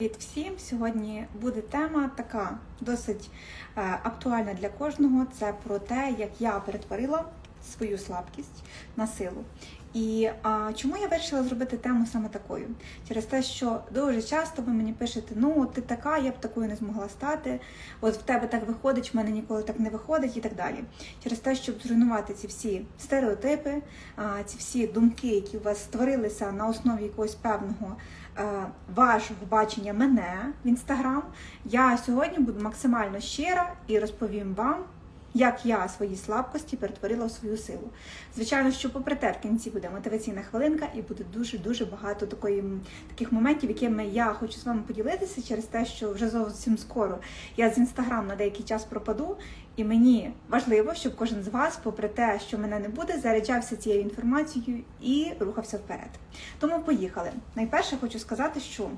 Привіт всім! Сьогодні буде тема така досить е, актуальна для кожного. Це про те, як я перетворила свою слабкість на силу. І а, чому я вирішила зробити тему саме такою? Через те, що дуже часто ви мені пишете, ну ти така, я б такою не змогла стати, от в тебе так виходить, в мене ніколи так не виходить і так далі. Через те, щоб зруйнувати ці всі стереотипи, а, ці всі думки, які у вас створилися на основі якогось певного вашого бачення мене в інстаграм, я сьогодні буду максимально щира і розповім вам. Як я свої слабкості перетворила в свою силу. Звичайно, що попри те, в кінці буде мотиваційна хвилинка, і буде дуже-дуже багато такої, таких моментів, якими я хочу з вами поділитися через те, що вже зовсім скоро я з інстаграм на деякий час пропаду, і мені важливо, щоб кожен з вас, попри те, що мене не буде, заряджався цією інформацією і рухався вперед. Тому поїхали. Найперше хочу сказати, що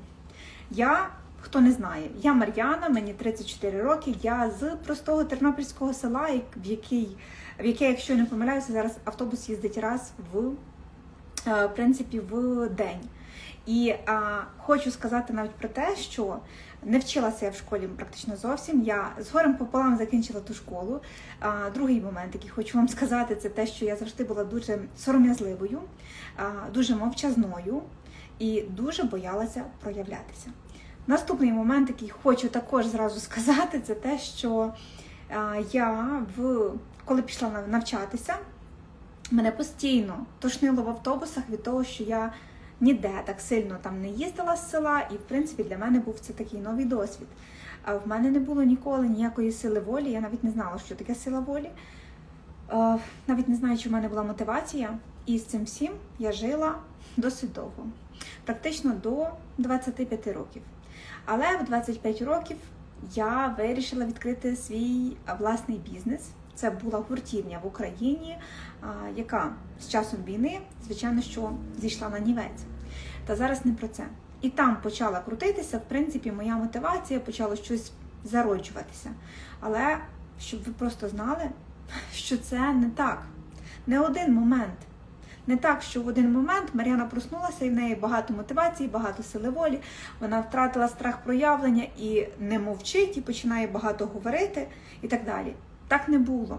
я. Хто не знає, я Мар'яна, мені 34 роки. Я з простого тернопільського села, в який, в яке, якщо не помиляюся, зараз автобус їздить раз в, е, в принципі в день. І а, хочу сказати навіть про те, що не вчилася я в школі практично зовсім. Я з горем пополам закінчила ту школу. А, другий момент, який хочу вам сказати, це те, що я завжди була дуже сором'язливою, дуже мовчазною і дуже боялася проявлятися. Наступний момент, який хочу також зразу сказати, це те, що я в коли пішла навчатися, мене постійно тошнило в автобусах від того, що я ніде так сильно там не їздила з села, і в принципі для мене був це такий новий досвід. В мене не було ніколи ніякої сили волі. Я навіть не знала, що таке сила волі. Навіть не знаю, чи в мене була мотивація. І з цим всім я жила досить довго, практично до 25 років. Але в 25 років я вирішила відкрити свій власний бізнес. Це була гуртівня в Україні, яка з часом війни, звичайно, що зійшла на нівець. Та зараз не про це. І там почала крутитися, в принципі, моя мотивація почала щось зароджуватися. Але щоб ви просто знали, що це не так. Не один момент. Не так, що в один момент Мар'яна проснулася, і в неї багато мотивації, багато сили волі. Вона втратила страх проявлення і не мовчить, і починає багато говорити і так далі. Так не було.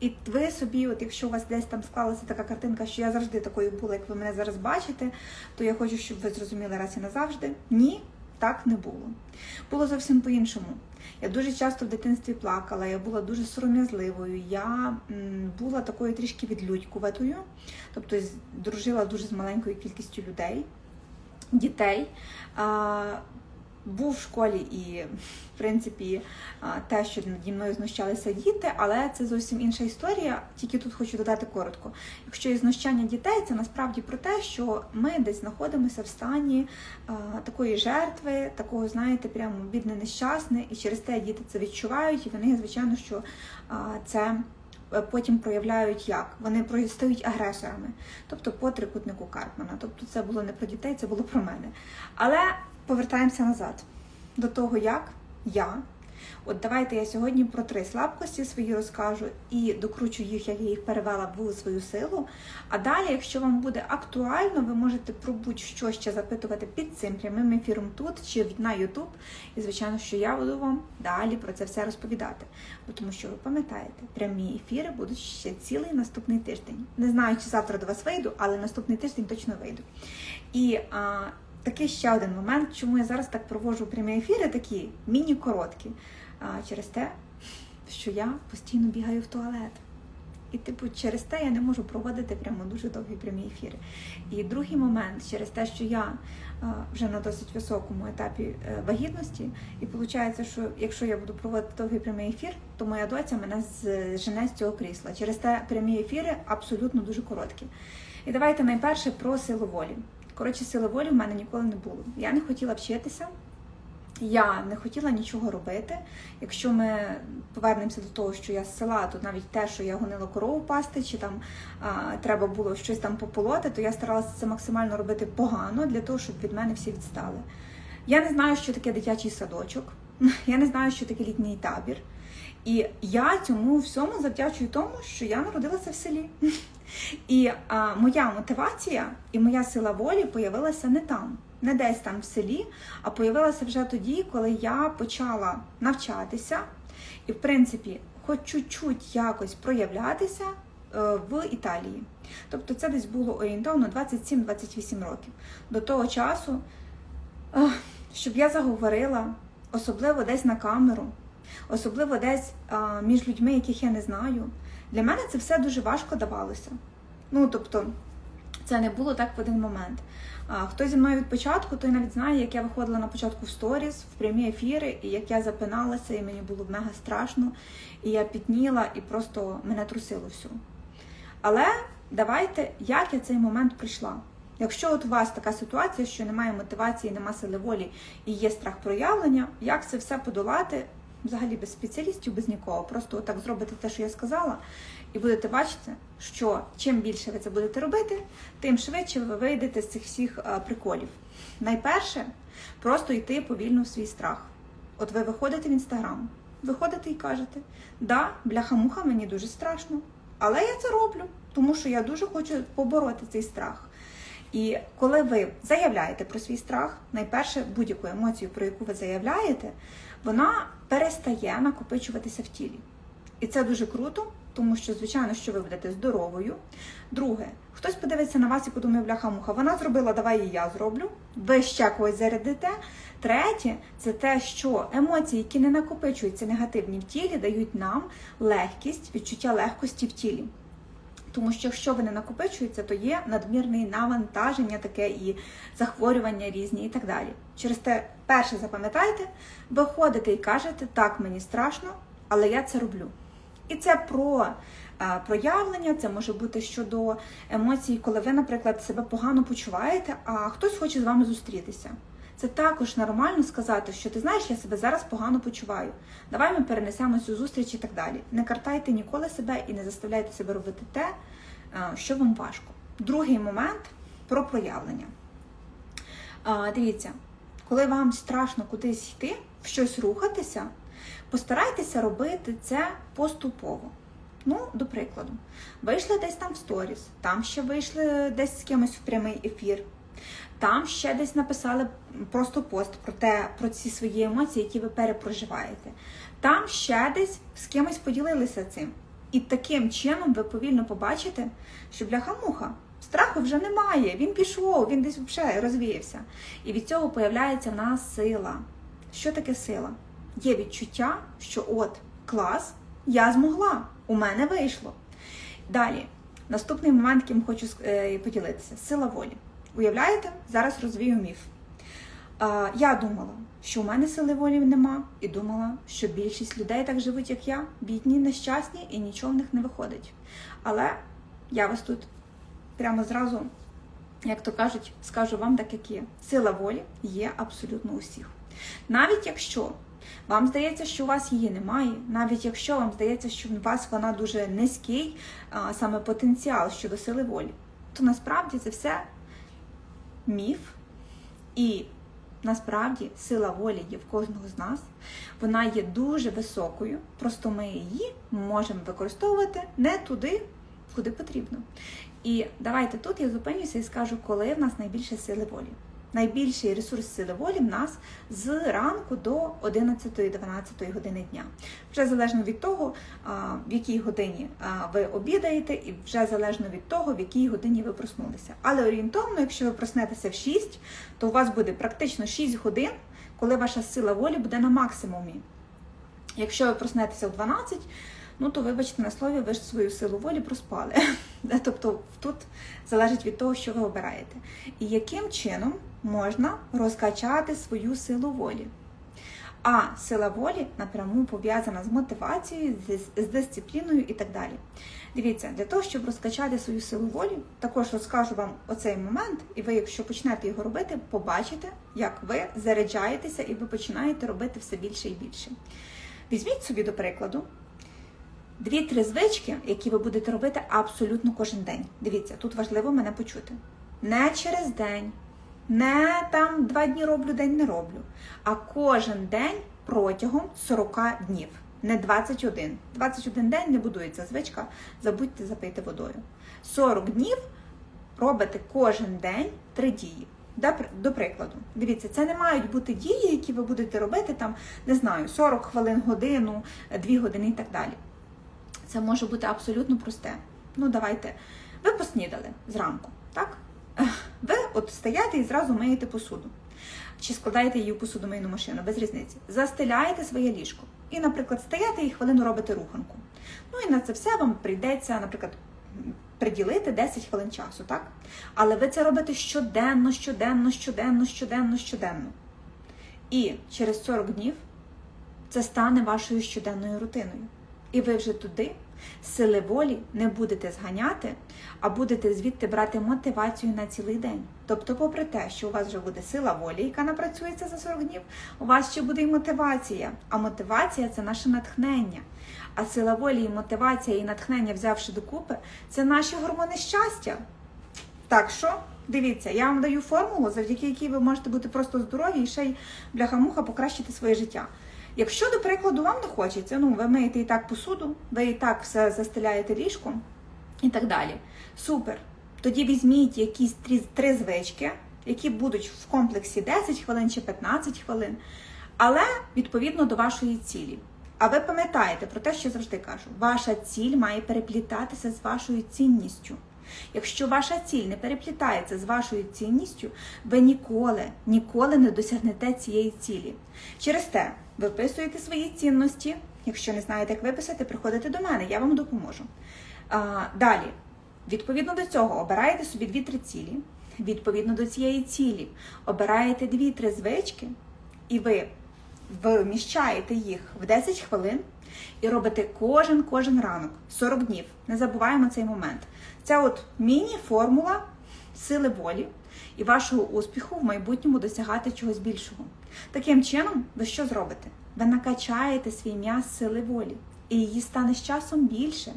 І ви собі, от якщо у вас десь там склалася така картинка, що я завжди такою була, як ви мене зараз бачите, то я хочу, щоб ви зрозуміли раз і назавжди. Ні, так не було. Було зовсім по-іншому. Я дуже часто в дитинстві плакала, я була дуже сором'язливою, я була такою трішки відлюдькуватою, тобто дружила дуже з маленькою кількістю людей, дітей був в школі і, в принципі, те, що наді мною знущалися діти, але це зовсім інша історія. Тільки тут хочу додати коротко. Якщо є знущання дітей, це насправді про те, що ми десь знаходимося в стані а, такої жертви, такого, знаєте, прямо бідне нещасне, і через те діти це відчувають, і вони, звичайно, що а, це. Е, потім проявляють як? Вони стають агресорами, тобто по трикутнику Карпмана. Тобто це було не про дітей, це було про мене. Але повертаємося назад до того, як я. От давайте я сьогодні про три слабкості свої розкажу і докручу їх, як я їх перевела в свою силу. А далі, якщо вам буде актуально, ви можете про будь-що ще запитувати під цим прямим ефіром тут чи на YouTube. І, звичайно, що я буду вам далі про це все розповідати. Бо тому що ви пам'ятаєте, прямі ефіри будуть ще цілий наступний тиждень. Не знаю, чи завтра до вас вийду, але наступний тиждень точно вийду. І а, такий ще один момент, чому я зараз так проводжу прямі ефіри, такі міні-короткі. Через те, що я постійно бігаю в туалет. І, типу, через те я не можу проводити прямо дуже довгі прямі ефіри. І другий момент, через те, що я вже на досить високому етапі е, вагітності, і виходить, що якщо я буду проводити довгий прямий ефір, то моя доця мене зжене з цього крісла. Через те прямі ефіри абсолютно дуже короткі. І давайте найперше про силу волі. Коротше, сили волі в мене ніколи не було. Я не хотіла вчитися, я не хотіла нічого робити. Якщо ми повернемося до того, що я з села, то навіть те, що я гонила корову пасти, чи там а, треба було щось там пополоти, то я старалася це максимально робити погано для того, щоб від мене всі відстали. Я не знаю, що таке дитячий садочок, я не знаю, що таке літній табір. І я цьому всьому завдячую тому, що я народилася в селі. І а, моя мотивація і моя сила волі появилася не там, не десь там в селі, а появилася вже тоді, коли я почала навчатися і, в принципі, хоч чуть-чуть якось проявлятися е, в Італії. Тобто це десь було орієнтовно 27-28 років. До того часу, е, щоб я заговорила, особливо десь на камеру, особливо десь е, між людьми, яких я не знаю, для мене це все дуже важко давалося. Ну, тобто, це не було так в один момент. А, Хто зі мною від початку, той навіть знає, як я виходила на початку в сторіс, в прямі ефіри, і як я запиналася, і мені було мега страшно, і я пітніла, і просто мене трусило всю. Але давайте, як я цей момент прийшла. Якщо от у вас така ситуація, що немає мотивації, немає сили волі і є страх проявлення, як це все подолати, взагалі без спеціалістів, без нікого, просто так зробите те, що я сказала, і будете бачити, що чим більше ви це будете робити, тим швидше ви вийдете з цих всіх приколів. Найперше, просто йти повільно в свій страх. От ви виходите в інстаграм, виходите і кажете, да, бляха-муха, мені дуже страшно, але я це роблю, тому що я дуже хочу побороти цей страх. І коли ви заявляєте про свій страх, найперше будь-яку емоцію, про яку ви заявляєте, вона перестає накопичуватися в тілі. І це дуже круто, тому що, звичайно, що ви будете здоровою. Друге, хтось подивиться на вас і подумає, бляха-муха, вона зробила, давай і я зроблю. Ви ще когось зарядите. Третє, це те, що емоції, які не накопичуються негативні в тілі, дають нам легкість, відчуття легкості в тілі. Тому що якщо вони накопичуються, то є надмірне навантаження, таке і захворювання різні, і так далі. Через те, перше запам'ятайте, ви ходите і кажете, так, мені страшно, але я це роблю. І це про е, проявлення, це може бути щодо емоцій, коли ви, наприклад, себе погано почуваєте, а хтось хоче з вами зустрітися. Це також нормально сказати, що ти знаєш, я себе зараз погано почуваю. Давай ми перенесемо цю зустріч і так далі. Не картайте ніколи себе і не заставляйте себе робити те, е, що вам важко. Другий момент про проявлення. Дивіться, коли вам страшно кудись йти, в щось рухатися, постарайтеся робити це поступово. Ну, до прикладу, вийшли десь там в сторіс, там ще вийшли десь з кимось в прямий ефір. Там ще десь написали просто пост про те, про ці свої емоції, які ви перепроживаєте. Там ще десь з кимось поділилися цим. І таким чином ви повільно побачите, що бляха-муха, страху вже немає. Він пішов, він десь вже розвіявся. І від цього появляється в нас сила. Що таке сила? Є відчуття, що от клас, я змогла, у мене вийшло. Далі, наступний момент, яким хочу е, поділитися сила волі. Уявляєте, зараз розвію міф. А, Я думала, що у мене сили волі нема, і думала, що більшість людей так живуть, як я, бідні, нещасні, і нічого в них не виходить. Але я вас тут прямо зразу, як то кажуть, скажу вам так, як є. Сила волі є абсолютно у всіх. Навіть якщо вам здається, що у вас її немає, навіть якщо вам здається, що у вас вона дуже низький, а, саме потенціал щодо сили волі, то насправді це все міф, і насправді сила волі є в кожного з нас. Вона є дуже високою, просто ми її можемо використовувати не туди, куди потрібно. І давайте тут я зупинюся і скажу, коли в нас найбільше сили волі. Найбільший ресурс сили волі в нас з ранку до 11-12 години дня. Вже залежно від того, в якій годині ви обідаєте, і вже залежно від того, в якій годині ви проснулися. Але орієнтовно, якщо ви проснетеся в 6, то у вас буде практично 6 годин, коли ваша сила волі буде на максимумі. Якщо ви проснетеся в 12, ну то вибачте на слові, ви ж свою силу волі проспали. Тобто тут залежить від того, що ви обираєте. І яким чином можна розкачати свою силу волі? А сила волі напряму пов'язана з мотивацією, з дисципліною і так далі. Дивіться, для того, щоб розкачати свою силу волі, також розкажу вам оцей момент, і ви, якщо почнете його робити, побачите, як ви заряджаєтеся і ви починаєте робити все більше і більше. Візьміть собі, до прикладу, Дві-три звички, які ви будете робити абсолютно кожен день. Дивіться, тут важливо мене почути. Не через день, не там два дні роблю, день не роблю. А кожен день протягом 40 днів. Не 21. 21 день не будується звичка, забудьте запити водою. 40 днів робите кожен день три дії. До прикладу, дивіться, це не мають бути дії, які ви будете робити там, не знаю, 40 хвилин, годину, 2 години і так далі. Це може бути абсолютно просте. Ну, давайте. Ви поснідали зранку, так? Ви от стаєте і зразу миєте посуду. Чи складаєте її у посудомийну машину, без різниці. Застеляєте своє ліжко. І, наприклад, стаєте і хвилину робите руханку. Ну і на це все вам прийдеться, наприклад, приділити 10 хвилин часу, так? Але ви це робите щоденно, щоденно, щоденно, щоденно, щоденно. І через 40 днів це стане вашою щоденною рутиною. І ви вже туди сили волі не будете зганяти, а будете звідти брати мотивацію на цілий день. Тобто, попри те, що у вас вже буде сила волі, яка напрацюється за 40 днів, у вас ще буде і мотивація. А мотивація це наше натхнення. А сила волі і мотивація і натхнення, взявши докупи, це наші гормони щастя. Так що, дивіться, я вам даю формулу, завдяки якій ви можете бути просто здорові і ще й бляха-муха покращити своє життя. Якщо, до прикладу, вам не хочеться, ну ви миєте і так посуду, ви і так все застеляєте ліжком і так далі. Супер. Тоді візьміть якісь три, три звички, які будуть в комплексі 10 хвилин чи 15 хвилин, але відповідно до вашої цілі. А ви пам'ятаєте про те, що завжди кажу: ваша ціль має переплітатися з вашою цінністю. Якщо ваша ціль не переплітається з вашою цінністю, ви ніколи, ніколи не досягнете цієї цілі. Через те виписуєте свої цінності. Якщо не знаєте, як виписати, приходите до мене, я вам допоможу. А, далі, відповідно до цього, обираєте собі дві-три цілі. Відповідно до цієї цілі, обираєте дві-три звички, і ви вміщаєте їх в 10 хвилин і робите кожен кожен ранок 40 днів. Не забуваємо цей момент. Це от міні-формула сили волі і вашого успіху в майбутньому досягати чогось більшого. Таким чином, ви що зробите? Ви накачаєте свій м'яз сили волі, і її стане з часом більше.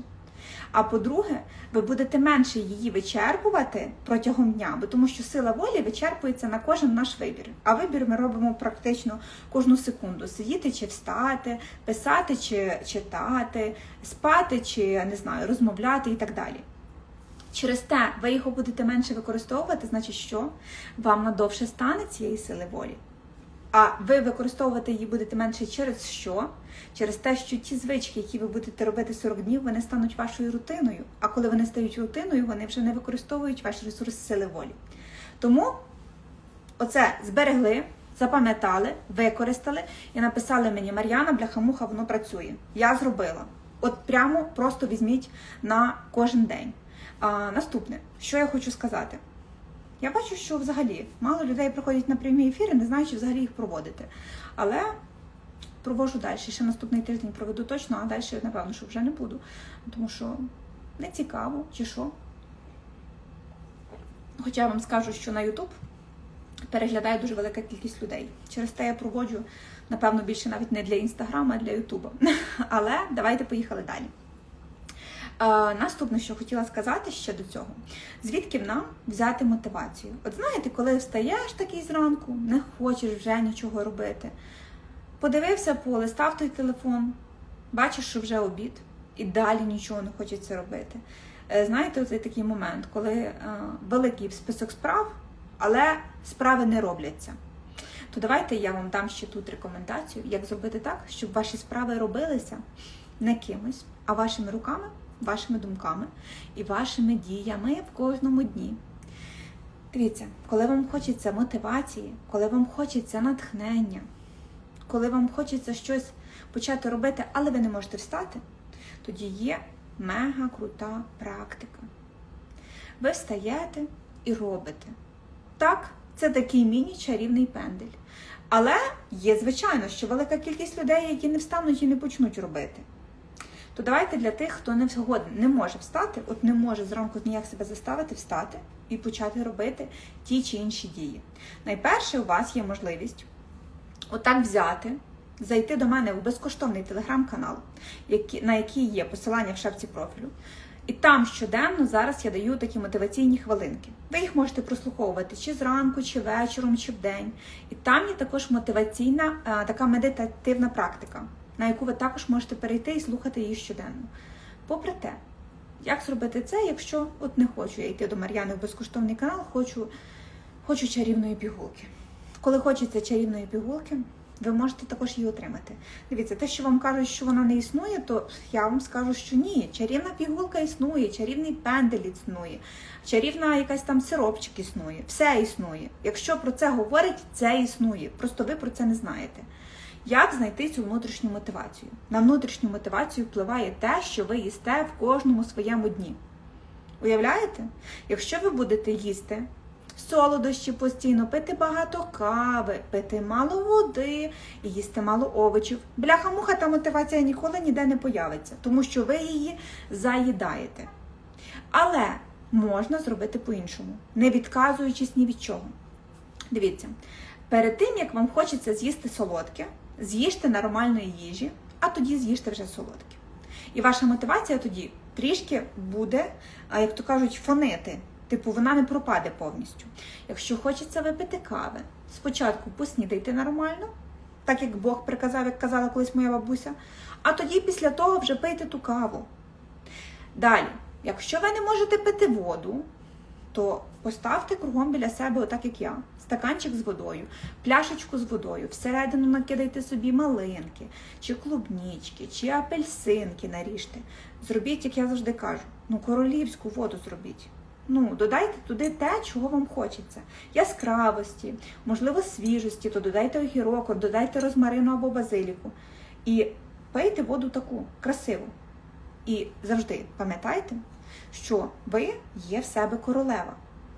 А по-друге, ви будете менше її вичерпувати протягом дня, бо тому що сила волі вичерпується на кожен наш вибір. А вибір ми робимо практично кожну секунду: сидіти чи встати, писати чи читати, спати чи не знаю, розмовляти і так далі. Через те ви його будете менше використовувати, значить, що вам надовше стане цієї сили волі. А ви використовувати її будете менше через що? Через те, що ті звички, які ви будете робити 40 днів, вони стануть вашою рутиною. А коли вони стають рутиною, вони вже не використовують ваш ресурс сили волі. Тому оце зберегли, запам'ятали, використали і написали мені Мар'яна, бляхамуха, воно працює. Я зробила. От прямо просто візьміть на кожен день. А, наступне, що я хочу сказати. Я бачу, що взагалі мало людей приходять на прямі ефіри, не знаючи взагалі їх проводити. Але провожу далі. Ще наступний тиждень проведу точно, а далі, напевно, що вже не буду. Тому що не цікаво чи що. Хоча я вам скажу, що на YouTube переглядає дуже велика кількість людей. Через те я проводжу, напевно, більше навіть не для Інстаграма, а для Ютуба. Але давайте поїхали далі. Е, Наступне, що хотіла сказати ще до цього, звідки нам взяти мотивацію? От знаєте, коли встаєш такий зранку, не хочеш вже нічого робити. Подивився полистав той телефон, бачиш, що вже обід, і далі нічого не хочеться робити. Е, Знаєте, оцей такий момент, коли е, великий список справ, але справи не робляться. То давайте я вам дам ще тут рекомендацію, як зробити так, щоб ваші справи робилися не кимось, а вашими руками, вашими думками і вашими діями в кожному дні. Дивіться, коли вам хочеться мотивації, коли вам хочеться натхнення, коли вам хочеться щось почати робити, але ви не можете встати, тоді є мега крута практика. Ви встаєте і робите. Так, це такий міні-чарівний пендель. Але є, звичайно, що велика кількість людей, які не встануть і не почнуть робити. То давайте для тих, хто не згоден, не може встати, от не може зранку ніяк себе заставити встати і почати робити ті чи інші дії. Найперше, у вас є можливість отак взяти, зайти до мене у безкоштовний телеграм-канал, на який є посилання в шапці профілю. І там щоденно зараз я даю такі мотиваційні хвилинки. Ви їх можете прослуховувати чи зранку, чи вечором, чи вдень. І там є також мотиваційна е, така медитативна практика, на яку ви також можете перейти і слухати її щоденно. Попри те, як зробити це, якщо от не хочу я йти до Мар'яни в безкоштовний канал, хочу, Хочу чарівної пігулки. Коли хочеться чарівної пігулки, ви можете також її отримати. Дивіться, те, що вам кажуть, що вона не існує, то я вам скажу, що ні. Чарівна пігулка існує, чарівний пендель існує, чарівна якась там сиропчик існує. Все існує. Якщо про це говорять, це існує. Просто ви про це не знаєте. Як знайти цю внутрішню мотивацію? На внутрішню мотивацію впливає те, що ви їсте в кожному своєму дні. Уявляєте? Якщо ви будете їсти солодощі постійно, пити багато кави, пити мало води і їсти мало овочів, бляха-муха, та мотивація ніколи ніде не появиться, тому що ви її заїдаєте. Але можна зробити по-іншому, не відказуючись ні від чого. Дивіться, перед тим, як вам хочеться з'їсти солодке, з'їжте нормальної їжі, а тоді з'їжте вже солодке. І ваша мотивація тоді трішки буде, як то кажуть, фонити. Типу, вона не пропаде повністю. Якщо хочеться випити кави, спочатку поснідайте нормально, так як Бог приказав, як казала колись моя бабуся, а тоді після того вже пийте ту каву. Далі, якщо ви не можете пити воду, то поставте кругом біля себе, отак як я, стаканчик з водою, пляшечку з водою, всередину накидайте собі малинки, чи клубнічки, чи апельсинки наріжте. Зробіть, як я завжди кажу, ну королівську воду зробіть. Ну, додайте туди те, чого вам хочеться. Яскравості, можливо, свіжості, то додайте огірок, додайте розмарину або базиліку. І пийте воду таку красиву. І завжди пам'ятайте, що ви є в себе королева.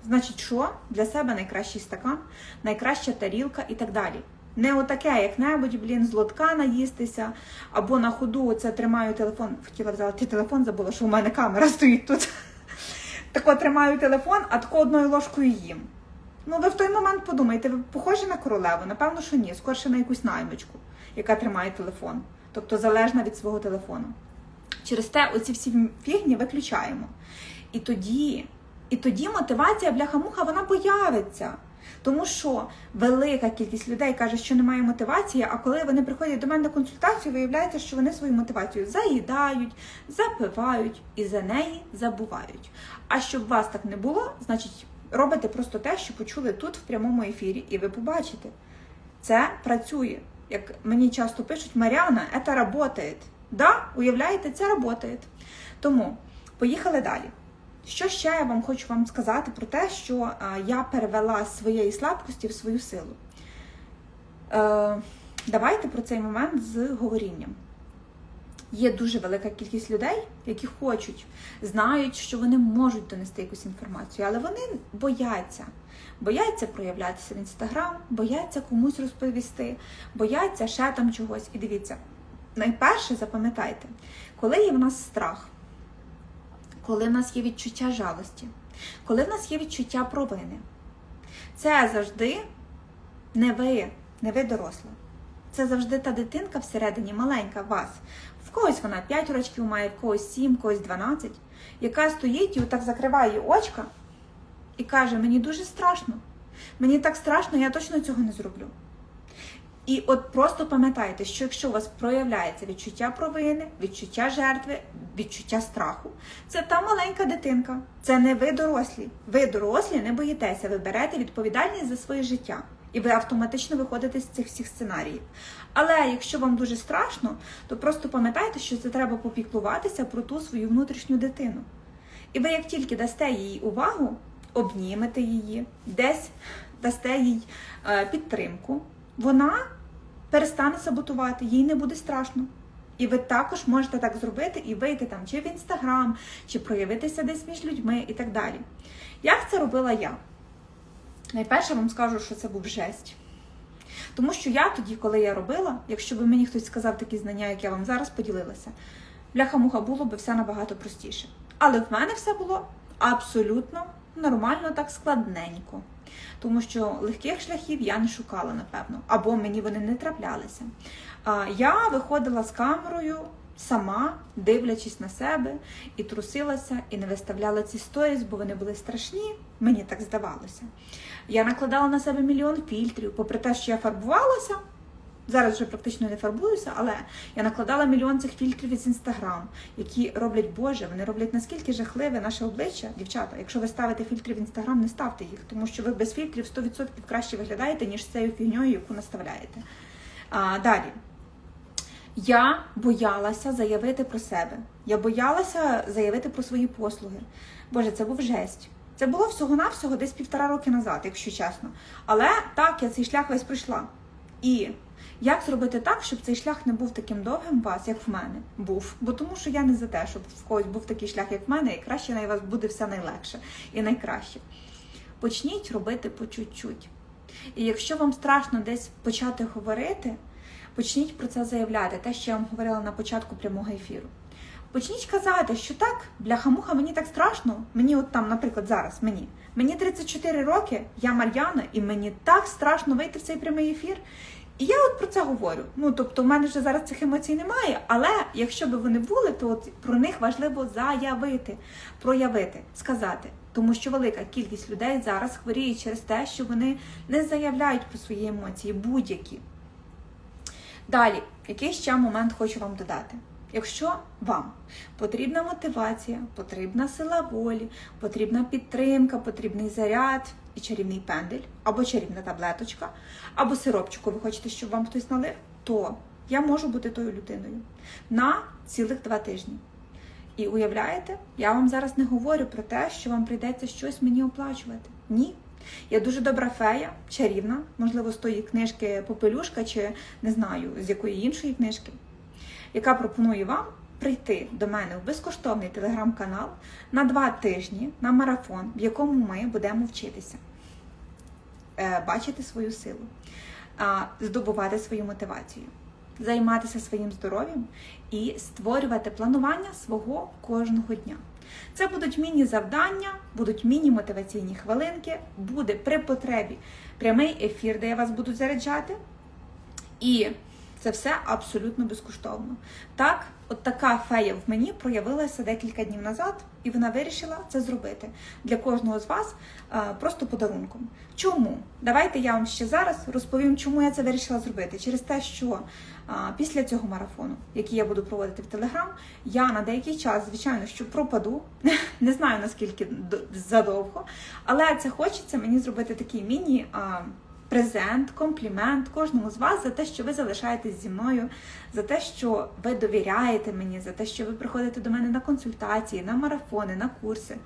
Значить, що для себе найкращий стакан, найкраща тарілка і так далі. Не отаке, як-небудь, блін, з лотка наїстися, або на ходу оце тримаю телефон. Хотіла взяти телефон, забула, що у мене камера стоїть тут. Тако тримаю телефон, а тако одною ложкою їм. Ну, ви в той момент подумайте, ви похожі на королеву? Напевно, що ні, скорше на якусь наймичку, яка тримає телефон, тобто залежна від свого телефону. Через те оці всі фігні виключаємо. І тоді, і тоді мотивація бляха-муха, вона появиться. Тому що велика кількість людей каже, що немає мотивації, а коли вони приходять до мене на консультацію, виявляється, що вони свою мотивацію заїдають, запивають і за неї забувають. А щоб вас так не було, значить робите просто те, що почули тут в прямому ефірі, і ви побачите. Це працює. Як мені часто пишуть, Маріана, це працює. Да, уявляєте, це працює. Тому поїхали далі. Що ще я вам хочу вам сказати про те, що я перевела з своєї слабкості в свою силу. Е, давайте про цей момент з говорінням. Є дуже велика кількість людей, які хочуть, знають, що вони можуть донести якусь інформацію, але вони бояться. Бояться проявлятися в інстаграм, бояться комусь розповісти, бояться ще там чогось. І дивіться, найперше запам'ятайте, коли є в нас страх коли в нас є відчуття жалості, коли в нас є відчуття провини. Це завжди не ви, не ви доросла. Це завжди та дитинка всередині, маленька вас. В когось вона 5 років має, в когось 7, в когось 12, яка стоїть і отак закриває очка і каже: Мені дуже страшно. Мені так страшно, я точно цього не зроблю. І от просто пам'ятайте, що якщо у вас проявляється відчуття провини, відчуття жертви, відчуття страху, це та маленька дитинка. Це не ви дорослі. Ви дорослі не боїтеся, ви берете відповідальність за своє життя. І ви автоматично виходите з цих всіх сценаріїв. Але якщо вам дуже страшно, то просто пам'ятайте, що це треба попіклуватися про ту свою внутрішню дитину. І ви, як тільки дасте їй увагу, обнімете її, десь дасте їй е, підтримку, вона перестане саботувати, їй не буде страшно. І ви також можете так зробити і вийти там чи в інстаграм, чи проявитися десь між людьми і так далі. Як це робила я? Найперше вам скажу, що це був жесть. Тому що я тоді, коли я робила, якщо б мені хтось сказав такі знання, як я вам зараз поділилася, бляха-муха було б все набагато простіше. Але в мене все було абсолютно нормально, так складненько тому що легких шляхів я не шукала, напевно, або мені вони не траплялися. Я виходила з камерою сама, дивлячись на себе, і трусилася, і не виставляла ці сторіс, бо вони були страшні, мені так здавалося. Я накладала на себе мільйон фільтрів, попри те, що я фарбувалася. Зараз вже практично не фарбуюся, але я накладала мільйон цих фільтрів із інстаграм, які роблять Боже, вони роблять наскільки жахливе наше обличчя, дівчата. Якщо ви ставите фільтри в інстаграм, не ставте їх, тому що ви без фільтрів 100% краще виглядаєте, ніж цією фігньою, яку наставляєте. А, далі. Я боялася заявити про себе. Я боялася заявити про свої послуги. Боже, це був жесть. Це було всього-навсього десь півтора роки назад, якщо чесно. Але так, я цей шлях весь пройшла. І як зробити так, щоб цей шлях не був таким довгим у вас, як в мене був? Бо тому що я не за те, щоб в когось був такий шлях, як в мене, і краще на вас буде все найлегше і найкраще. Почніть робити по чуть-чуть. І якщо вам страшно десь почати говорити, почніть про це заявляти, те, що я вам говорила на початку прямого ефіру. Почніть казати, що так, бляха-муха, мені так страшно. Мені, от там, наприклад, зараз мені. Мені 34 роки, я Мар'яна, і мені так страшно вийти в цей прямий ефір. І я от про це говорю. Ну тобто, в мене вже зараз цих емоцій немає, але якщо б вони були, то от про них важливо заявити, проявити, сказати. Тому що велика кількість людей зараз хворіє через те, що вони не заявляють про свої емоції, будь-які. Далі, який ще момент хочу вам додати. Якщо вам потрібна мотивація, потрібна сила волі, потрібна підтримка, потрібний заряд і чарівний пендель, або чарівна таблеточка, або сиропчику, ви хочете, щоб вам хтось налив, то я можу бути тою людиною на цілих два тижні. І уявляєте, я вам зараз не говорю про те, що вам прийдеться щось мені оплачувати. Ні. Я дуже добра фея, чарівна, можливо, з тої книжки Попелюшка, чи не знаю, з якої іншої книжки яка пропонує вам прийти до мене в безкоштовний телеграм-канал на два тижні на марафон, в якому ми будемо вчитися, е, бачити свою силу, здобувати свою мотивацію, займатися своїм здоров'ям і створювати планування свого кожного дня. Це будуть міні-завдання, будуть міні-мотиваційні хвилинки, буде при потребі прямий ефір, де я вас буду заряджати. І це все абсолютно безкоштовно. Так, от така фея в мені проявилася декілька днів назад, і вона вирішила це зробити для кожного з вас а, просто подарунком. Чому? Давайте я вам ще зараз розповім, чому я це вирішила зробити. Через те, що а, після цього марафону, який я буду проводити в Телеграм, я на деякий час, звичайно, що пропаду. Не знаю наскільки задовго, але це хочеться мені зробити такий міні. Презент, комплімент кожному з вас за те, що ви залишаєтесь зі мною, за те, що ви довіряєте мені, за те, що ви приходите до мене на консультації, на марафони, на курси,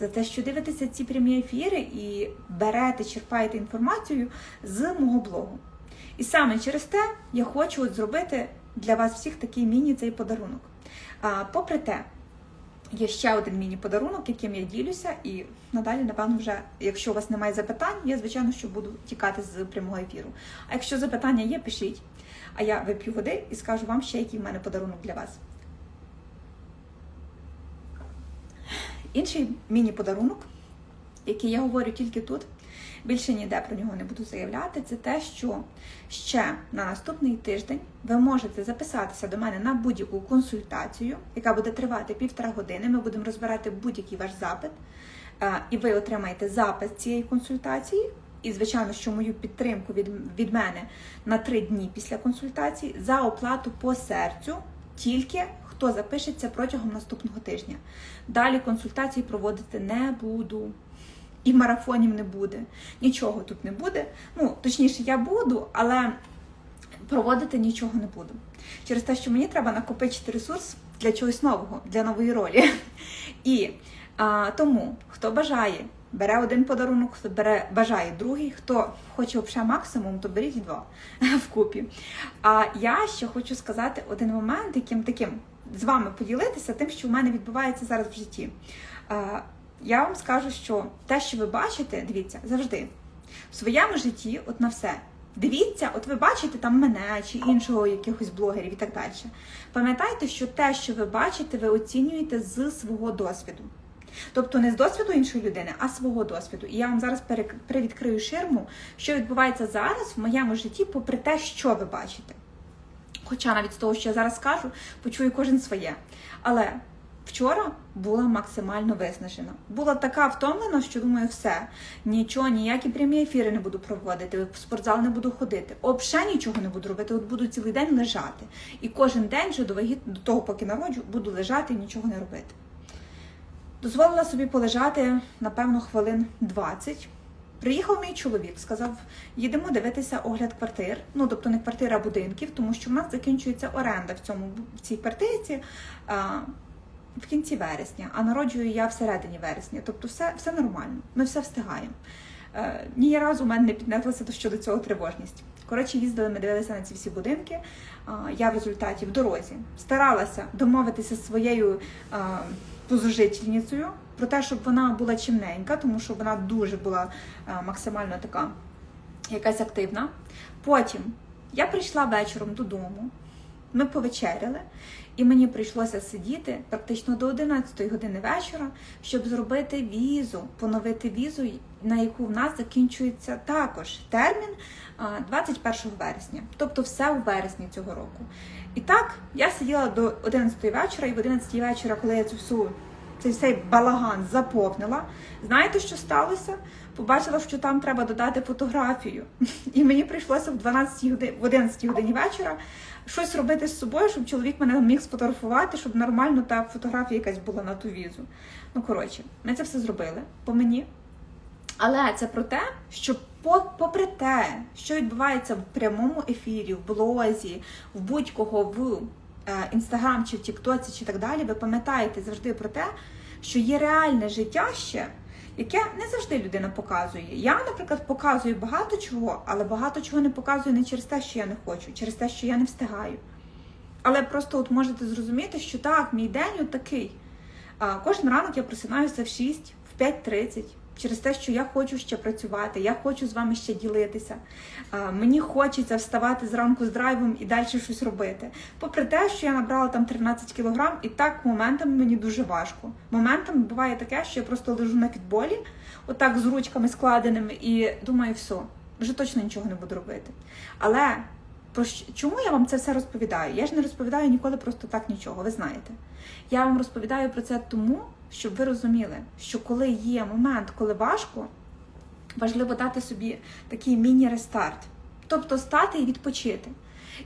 за те, що дивитеся ці прямі ефіри і берете, черпаєте інформацію з мого блогу. І саме через те я хочу от зробити для вас всіх такий міні цей подарунок. А, Попри те, Є ще один міні-подарунок, яким я ділюся, і надалі, напевно, вже, якщо у вас немає запитань, я, звичайно, що буду тікати з прямого ефіру. А якщо запитання є, пишіть. А я вип'ю води і скажу вам ще, який в мене подарунок для вас. Інший міні-подарунок, який я говорю тільки тут, більше ніде про нього не буду заявляти, це те, що ще на наступний тиждень ви можете записатися до мене на будь-яку консультацію, яка буде тривати півтора години. Ми будемо розбирати будь-який ваш запит, е, і ви отримаєте запис цієї консультації. І, звичайно, що мою підтримку від від мене на три дні після консультації за оплату по серцю, тільки хто запишеться протягом наступного тижня. Далі консультації проводити не буду і марафонів не буде. Нічого тут не буде. Ну, точніше, я буду, але проводити нічого не буду. Через те, що мені треба накопичити ресурс для чогось нового, для нової ролі. І а, тому, хто бажає, бере один подарунок, хто бере, бажає другий, хто хоче взагалі максимум, то беріть два вкупі. А я ще хочу сказати один момент, яким таким з вами поділитися, тим, що в мене відбувається зараз в житті я вам скажу, що те, що ви бачите, дивіться, завжди в своєму житті, от на все. Дивіться, от ви бачите там мене чи іншого якихось блогерів і так далі. Пам'ятайте, що те, що ви бачите, ви оцінюєте з свого досвіду. Тобто не з досвіду іншої людини, а свого досвіду. І я вам зараз привідкрию ширму, що відбувається зараз в моєму житті, попри те, що ви бачите. Хоча навіть з того, що я зараз скажу, почує кожен своє. Але Вчора була максимально виснажена. Була така втомлена, що думаю, все, нічого, ніякі прямі ефіри не буду проводити, в спортзал не буду ходити. Взагалі нічого не буду робити. От буду цілий день лежати. І кожен день вже до вагіт, до того, поки народжу, буду лежати і нічого не робити. Дозволила собі полежати, напевно, хвилин 20. Приїхав мій чоловік, сказав: їдемо дивитися огляд квартир. Ну, тобто не квартира, а будинків, тому що в нас закінчується оренда в цьому в цій квартирці в кінці вересня, а народжую я всередині вересня. Тобто, все, все нормально, ми все встигаємо. Е, ні разу у мене не піднеслася до щодо цього тривожність. Коротше, їздили, ми дивилися на ці всі будинки. Я в результаті в дорозі старалася домовитися зі своєю а, позужительницею про те, щоб вона була чимненька, тому що вона дуже була а, максимально така якась активна. Потім я прийшла вечором додому, ми повечеряли, і мені прийшлося сидіти практично до 11 години вечора, щоб зробити візу, поновити візу, на яку в нас закінчується також термін а, 21 вересня, тобто все у вересні цього року. І так я сиділа до 11 вечора, і в 11 вечора, коли я цю всю цей цей балаган заповнила. Знаєте, що сталося? Побачила, що там треба додати фотографію. І мені прийшлося в 12 годині, в 11 годині вечора щось робити з собою, щоб чоловік мене міг сфотографувати, щоб нормально та фотографія якась була на ту візу. Ну, коротше, ми це все зробили по мені. Але це про те, що попри те, що відбувається в прямому ефірі, в блозі, в будь-кого в інстаграм чи в Тіктоці, чи так далі, ви пам'ятаєте завжди про те, що є реальне життя ще, яке не завжди людина показує. Я, наприклад, показую багато чого, але багато чого не показую не через те, що я не хочу, через те, що я не встигаю. Але просто от можете зрозуміти, що так, мій день от такий. Кожен ранок я просинаюся в 6, в 5.30 через те, що я хочу ще працювати, я хочу з вами ще ділитися. Мені хочеться вставати зранку з драйвом і далі щось робити. Попри те, що я набрала там 13 кілограм, і так моментами мені дуже важко. Моментами буває таке, що я просто лежу на підболі, отак з ручками складеними, і думаю, все, вже точно нічого не буду робити. Але про чому я вам це все розповідаю? Я ж не розповідаю ніколи просто так нічого, ви знаєте. Я вам розповідаю про це тому, щоб ви розуміли, що коли є момент, коли важко, важливо дати собі такий міні-рестарт. Тобто стати і відпочити.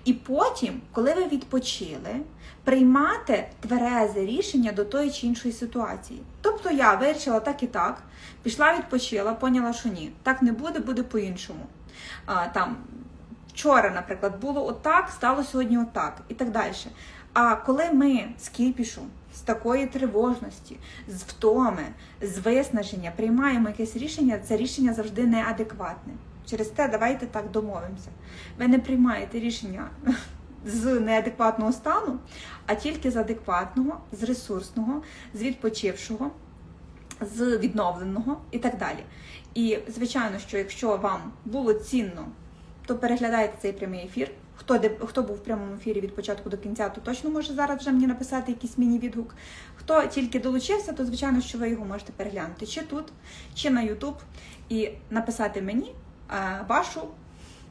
І потім, коли ви відпочили, приймати тверезе рішення до тої чи іншої ситуації. Тобто я вирішила так і так, пішла, відпочила, поняла, що ні, так не буде, буде по-іншому. Там вчора, наприклад, було отак, стало сьогодні отак і так далі. А коли ми з кіпішу, з такої тривожності, з втоми, з виснаження приймаємо якесь рішення, це рішення завжди неадекватне. Через те, давайте так домовимося. Ви не приймаєте рішення з неадекватного стану, а тільки з адекватного, з ресурсного, з відпочившого, з відновленого і так далі. І, звичайно, що якщо вам було цінно, то переглядайте цей прямий ефір. Хто де хто був в прямому ефірі від початку до кінця, то точно може зараз вже мені написати якийсь міні-відгук. Хто тільки долучився, то звичайно, що ви його можете переглянути чи тут, чи на Ютуб, і написати мені а, вашу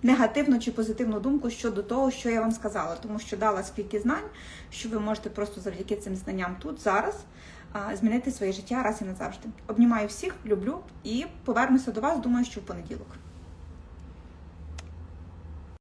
негативну чи позитивну думку щодо того, що я вам сказала, тому що дала скільки знань, що ви можете просто завдяки цим знанням тут зараз змінити своє життя раз і назавжди. Обнімаю всіх, люблю і повернуся до вас. Думаю, що в понеділок.